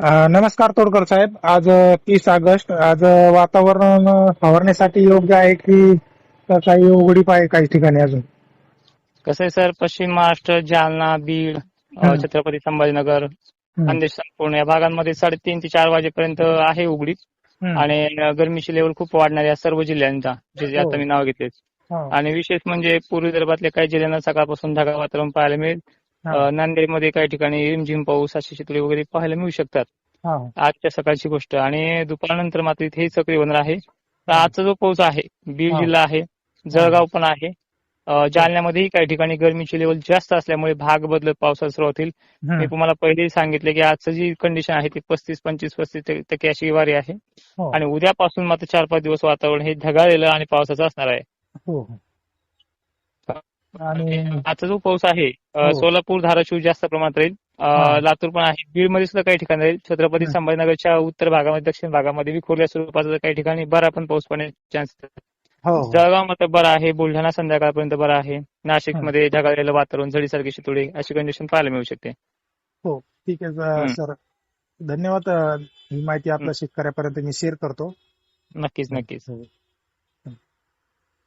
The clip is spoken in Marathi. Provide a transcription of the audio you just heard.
नमस्कार तोडकर साहेब आज तीस ऑगस्ट आज वातावरण फवारण्यासाठी योग्य आहे की काही उघडीप आहे काही ठिकाणी अजून कसं आहे सर पश्चिम महाराष्ट्र जालना बीड. छत्रपती संभाजीनगर. खानदेश संपूर्ण या भागांमध्ये साडेतीन ते चार वाजेपर्यंत आहे उघडीप. आणि गरमीची लेवल खूप वाढणार या सर्व जिल्ह्यांचा जे हो. आता मी नाव घेतले हो. आणि विशेष म्हणजे पूर्व विदर्भातल्या काही जिल्ह्यांना सकाळपासून ढगाळ वातावरण पाहायला मिळेल नांदेडमध्ये काही ठिकाणी रिमझिम पाऊस अशी चितळी वगैरे पाहायला मिळू शकतात. आजच्या सकाळची गोष्ट आणि दुपारनंतर मात्र इथे हे होणार आहे तर आजचा जो पाऊस आहे बीड. जिल्हा आहे जळगाव पण आहे जालन्यामध्येही काही ठिकाणी गरमीची लेवल जास्त असल्यामुळे भाग बदलत पावसाला सुरुवात होईल हं. मी तुम्हाला पहिलेही सांगितले की आजचं जी कंडिशन आहे ती पस्तीस पंचवीस पस्तीस टक्के अशी वारी आहे हो. आणि उद्यापासून मात्र चार पाच दिवस वातावरण हे ढगाळलेलं आणि पावसाचं असणार आहे हो. हो. आणि आजचा जो पाऊस आहे हो. सोलापूर धाराशिव जास्त प्रमाणात राहील. लातूर पण आहे. बीडमध्ये सुद्धा काही ठिकाणी राहील. छत्रपती. संभाजीनगरच्या उत्तर भागामध्ये दक्षिण भागामध्ये विखुरल्या स्वरूपाचा काही ठिकाणी बरा पण पाऊस पडण्याचे चान्स हो हो. जळगाव मात्र बरं आहे. बुलढाणा संध्याकाळपर्यंत बरं आहे. नाशिकमध्ये ढगाळलेलं वातावरण झडीसारखी शितोडे अशी कंडिशन पाहायला मिळू शकते. हो ठीक आहे सर. धन्यवाद ही माहिती आपल्या शेतकऱ्यापर्यंत मी शेअर करतो. नक्कीच नक्कीच.